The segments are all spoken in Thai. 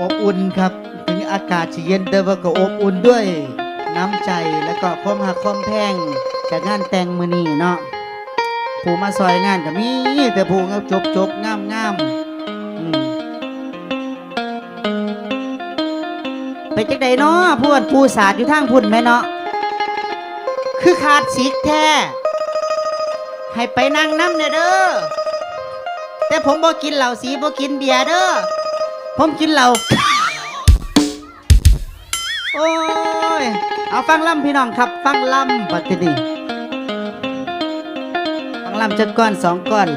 อบอุ่นครับ ถึงอากาศเย็นแต่ว่าก็อบอุ่นด้วยน้ำใจแล้วก็ความหักความแพงจากงานแต่งมือนี้เนาะผู้มาซอยงานก็มีแต่ผู้งจบจบงามงามไปจักใดเนาะพูดผู้ศาสตร์อยู่ทางพุ่นแม่เนาะคือขาดสิกแท้ ให้ไปนั่งน้ำเนี่ยเด้อแต่ผมบ่กินเหล้าสีบ่กินเบียร์เด้อ ผมกินเหล้าโอ้ย เอาฟังล่ำพี่น้องครับ ฟังล่ำบัดทีนี้ฟังล่ำจักก้อนสองก้อน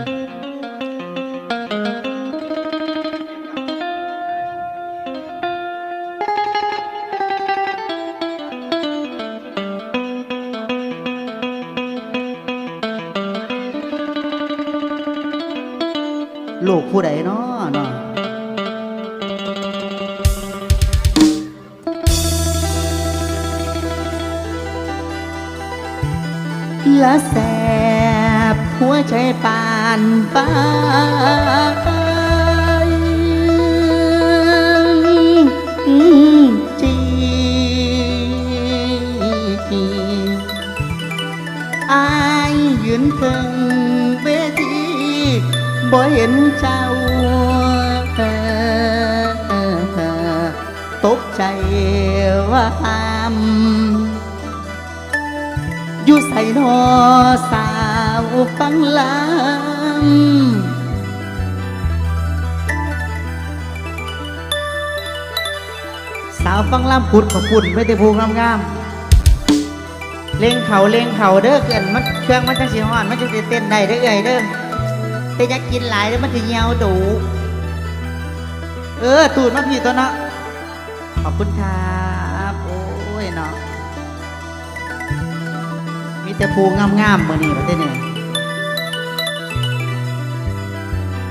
ลูกผู้ใดเนาะ ละแสบ หัวใจปานปานจีอายยืนถึงเวทีบ่เห็นเจ้าตกใจว่าห้าม อยู่ใส่นอสาวฟังลำสาวฟังลำปุดขอบปุ่นไม่ได้พูงงามๆเล่งเขาเล่งเขาเด้อเกินมันเครื่องมันจังสีหอนมันจะเต้นได้เด้อเอ่ยเด้อแต่อยากกินหลายแล้วมันจะเหี่ยวดูเออตูดมาพี่ตัวเนาะขอบคุณครับ โอ้ยเนาะ แต่ภูงามๆมือนี่ประเทศนี้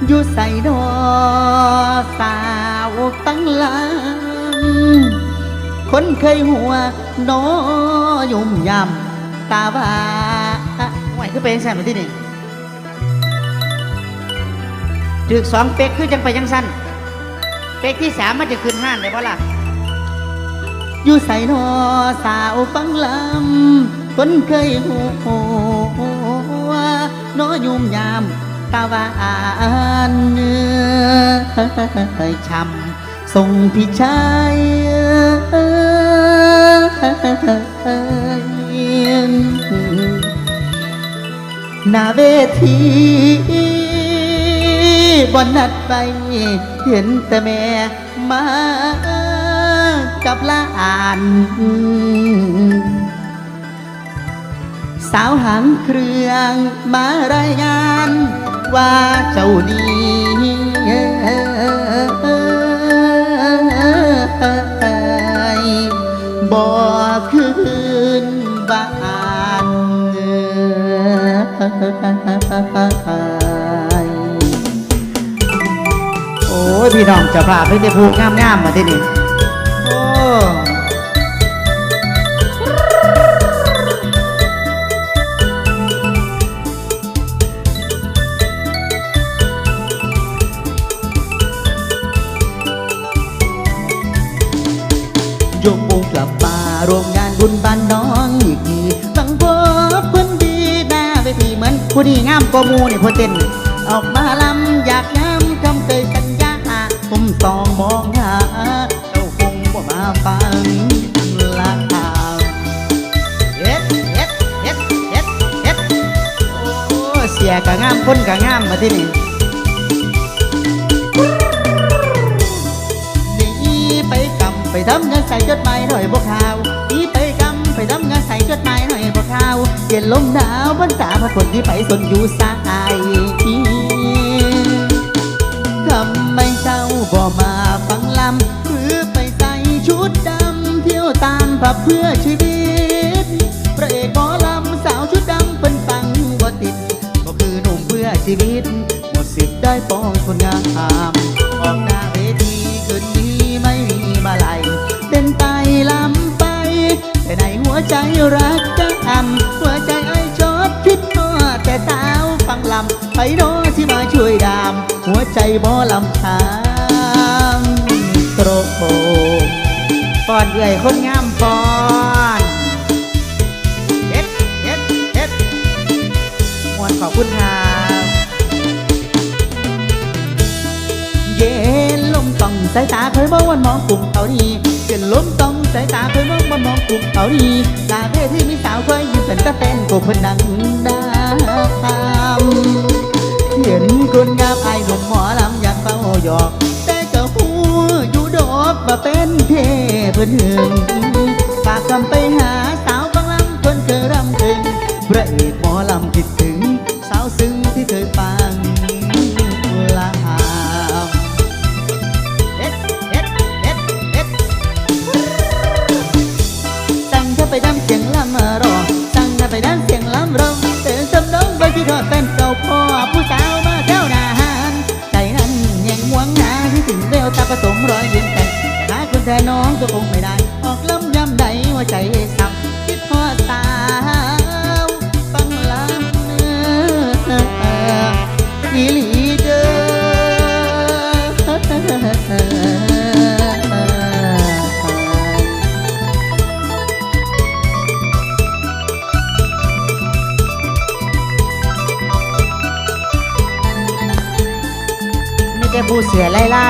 อยู่ใส่ดอสาวตั้งลำคนเคยหัวนอยุ่มยำตาบ้าหวยคือเป็นแซมประเทศนี้ถึกสองเป็กคือจังไปจังสั้นเพลงที่สามมันจะขึ้นห้านเลยเพราะล่ะอยู่ใส่นอสาวฟังลำ คนเคยหูว่านอยุ่มยามตาหวานเนื้อช้ำส่งพี่ชายนาเวทีบนนัดไป เห็นแต่แม่มากับหลาน สาวหางเครื่องมารายงาน ว่าเจ้านี้บ่คืนบ้านโอ้ยพี่น้องจะพาพไม่ได้พูดงามๆมาที่นี่ กว่ามูนี่พอเต้น ออกมาลำอยากงามคำเคยสัญญาผมสองมองหาเจ้าคงบ่มาฟังลาเฮ็ดเฮ็ดเฮ็ดเฮ็ดเฮ็ดโอ้เสียกะงามคนกะงามมาที่นี่นีไปกำไปทำงานใส่จดหมายหน่อยบ่ข่าวนีไปกำไปทำงานใส่จดหมายหน่อย ข่าวเย็นลมหนาวบรรษาพระคนที่ไปสนอยู่สายทำไมเจ้าบ่มาฟังลำหรือไปใส่ชุดดำเที่ยวตามผับเพื่อชิด ฟังลำไปโนที่มาช่วยดาม หัวใจบ่ลำทางตรงอนเอื่อยคนงามฟอนเฮ็ดเฮ็ดเฮ็ดมวนขอบคุณครับเย็นลมต้องสายตาเคยมองวันมองกลุ่มเขาดีเย็นลมต้องสายตาเคยมองวันมองกลุ่มเขาดีตาเพ่ที่มีสาวเคยยิ้มเป็นตาแฟนกูเพิ่นดังด พเพิ่นหึงฝากคำไปหาสาวบางลำคนเคยรำถึงพระเอก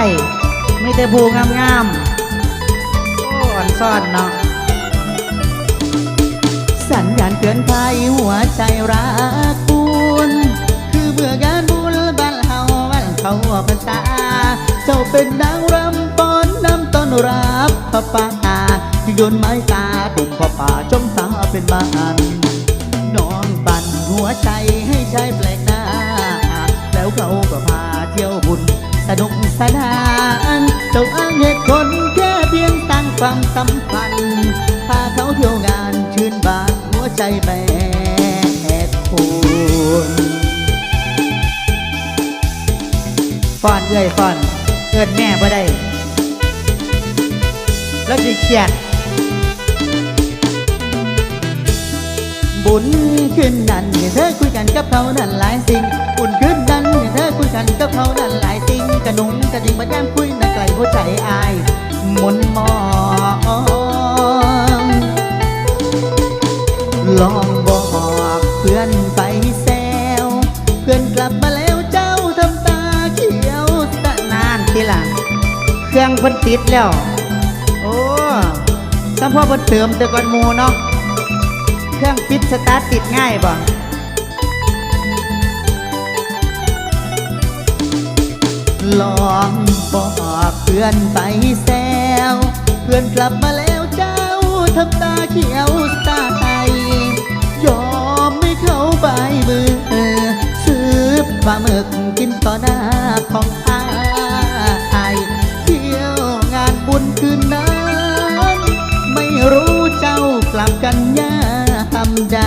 ไล่มีแต่ผูงามๆโอ้อ่อนซ่อนเนาะสัญญาณเตือนภัยหัวใจรักคุณคือเบื่องานบุญบ้านเฮาบ้านเขาภาษาเจ้าเป็นนางรำป้อนน้ำต้นรับพระป่าที่โยนไม้ตาตุ่มพระป่าจมตาเป็นบ้าน สนุกสนานเจ้าอ้างเหตุผลแค่เพียงตั้งความสัมพันธ์พาเขาเที่ยวงานชื่นบานหัวใจแบกคุณฟอนเอ้ยฟอนเอินแม่บ่ได้ แล้วสิเครียดบุญขึ้นนั่นเห็นเธอคุยกันกับเขานั่นหลายสิ่งบุญขึ้น กันกับเขานั่นหลายสิ่งกระหนุงกระดิ่งบัดย่ามคุยนั่นไกลหัวใจอายมนมองลองบอกเพื่อนไปแซวเพื่อนกลับมาแล้วเจ้าทำตาเขียวตะนานทีหลังเครื่องพิ่นติดแล้ว โอ้ถ้าพ่อพิ่นเติมแต่ก่อนหมูเนาะ เครื่องปิดสตาร์ทติดง่ายบ่ ลองบอกเพื่อนไปแซวเพื่อนกลับมาแล้วเจ้าทำตาเขียวตาไยอมไม่เข้าใบมือซื้อปลาหมึกกินต่อหน้าของอายเที่ยวงานบุญคืนนั้นไม่รู้เจ้ากลับกันยามใด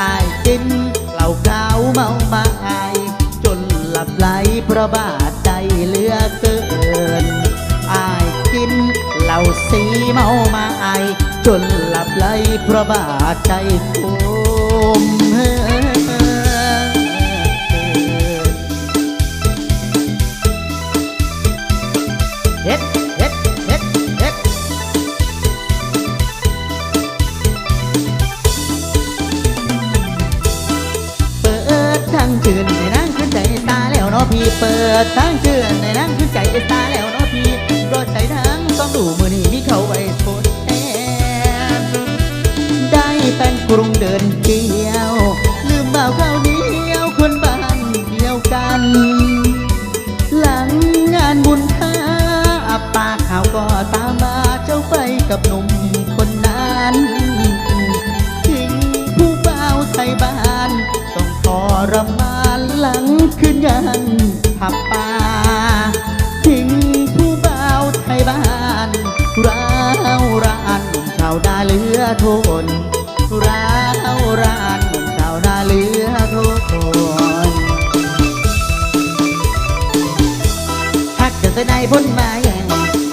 อายกินเหล้าขาวเมามาอจนหลับไหลเพราะบาด เหลือเกินอายกินเหล้าสีเมามาไอจนหลับไหลเพราะบาดใจโมเฮ็ดเฮ็ดเฮ็ดเฮ็ดเปิดทางเชื่อน ดทางเชื่อนในนั่งขึ้นใจตาแล้วเนาะพี่รถใจทางต้องดูมือนี่มีเขาไว้ทษแทนได้แฟนกรุงเดินเที่ยว ลืมบ่าวข้าเหนียวคนบ้านเดียวกัน หลังงานบุญค้าปากข่าวก็ตามมาเจ้าไปกับหนุ่มคนนั้นทิ้งผู้เบาวไทยบ้าน ต้องทรมานหลังขึ้นยัน ทนร้าวรานหนุ่มชาวนาเหลือทนฮักเดินแต่ในพ้นมาแย่ง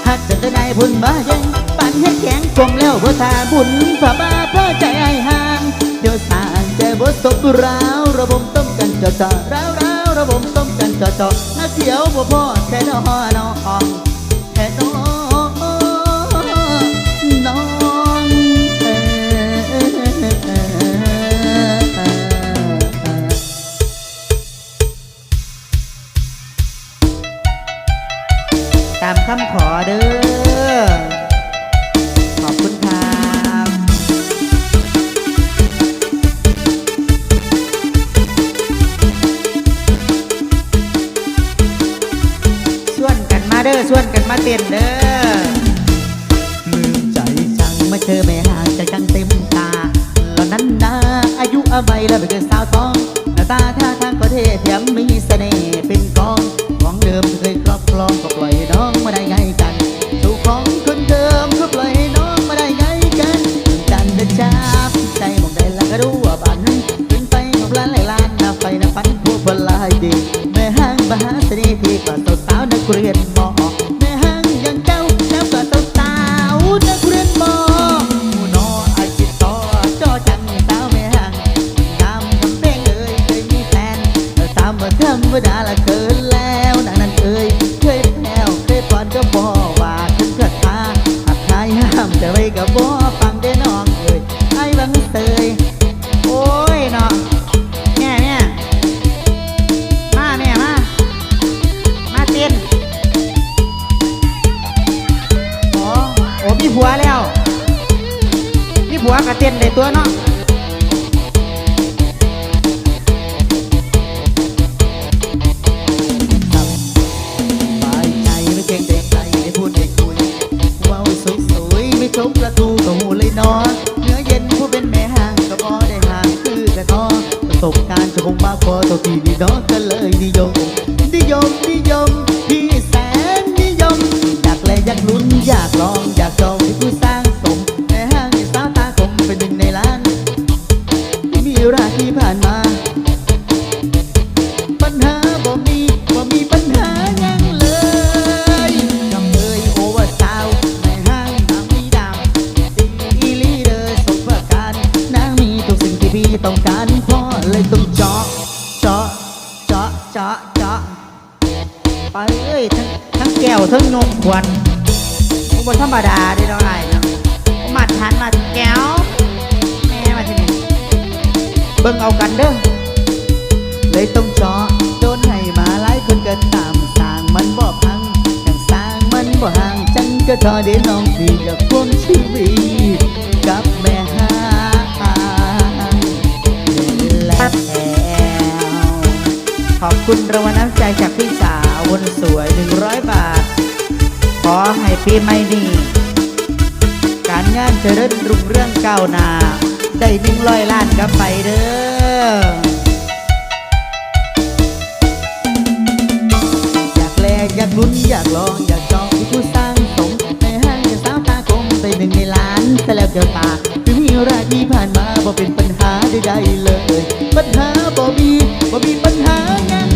ฮักเดินแต่ในพ้นมาแย่งปั่นให้แข็งกลมแล้วบ่ทาบุญฝ่าบาเพื่อใจไอ้ห่างเดี๋ยวสางใจบ่ตบราวระบมต้มกันจาะจาะราวราวระบมต้มกันจาะจาะนักเขียวบ่พ่อแค่นอน้องแค่นอ ตามคำขอเด้อ ขอบคุณครับส่วนกันมาเด้อส่วนกันมาเต้นเด้อลืมใจจังเมื่อเธอไม่ห่างใจจังเต็มตาแล้วนั้นนะอายุอะไรแล้วไม่เกินสาวทอง ตาท่าทางก็เทพิ้มมีเสน่ห์เป็นกอง ของเดิมเคยครอบครองก็ปล่อยน้องมาได้ไงกัน มาธรรมดาละเกินแล้วนางนั้นเอ่ยเคยแพ้วเคยปอนก็บอว่าถึงกระทาหักทายห้ามแต่ไว้กับบอฟังได้น้องเอ่ยไอ้บังเตยโอ้ยเนาะแม่แม่มาแม่มามาเต้นโอ้โอ้มีผัวแล้วมีผัวกับเต้นได้ตัวเนาะ อยากลุ้นอยากลองอยากจองให้ผู้สร้างสมแม่ห้างในสาวตาคมเป็นหนึ่งในล้านที่มีราที่ผ่านมา ปัญหาบ่มีบ่มีปัญหายังเลยกำเอยโอเวอร์สาวในห้างนางมีดาวดีอีลีเดอร์สมประการนางมีทุกสิ่งที่พี่ต้องการพ่อเลยต้องเจาะเจาะเจาะเจาะเจาะไปเอ้ยทั้งทั้งแก้วทั้งนมควัน บนธรรมดาเด้อน้องไอ้เนาะมาทันมาแก้วแม่มาที่นี่เบิ่งเอากันเด้อเลยต้องเจาะโดนให้มาหลายคนก็ตามสร้างมันบ่พังจังสร้างมันบ่ห่างจังก็ทอเด้น้องพี่กับพวงชีวิตกับแม่หาแล้วขอบคุณรางวัลน้ำใจจากพี่สาวคนสวย 100 บาท ขอให้ปีใหม่นี้การงานเจริญรุ่งเรื่องก้าวหน้า ได้หนึ่งร้อยล้านกลับไปเด้อ อยากแลอยากลุ้นอยากลองอยากจองที่ผู้สร้างสมในห้างจะสาวตาคมไปหนึ่งในล้านแต่แล้วเดียวตาถึงมีราที่ผ่านมาบ่เป็นปัญหาใดๆเลย ปัญหาบ่มีบ่มีปัญหาหยังเล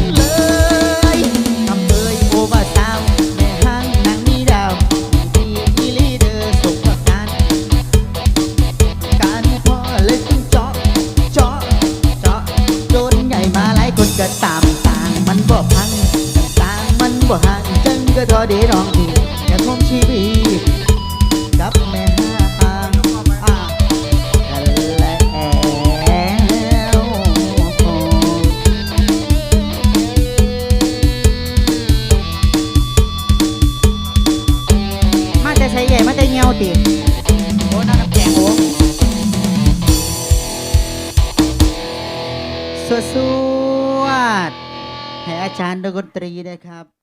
นตรีด้ครับ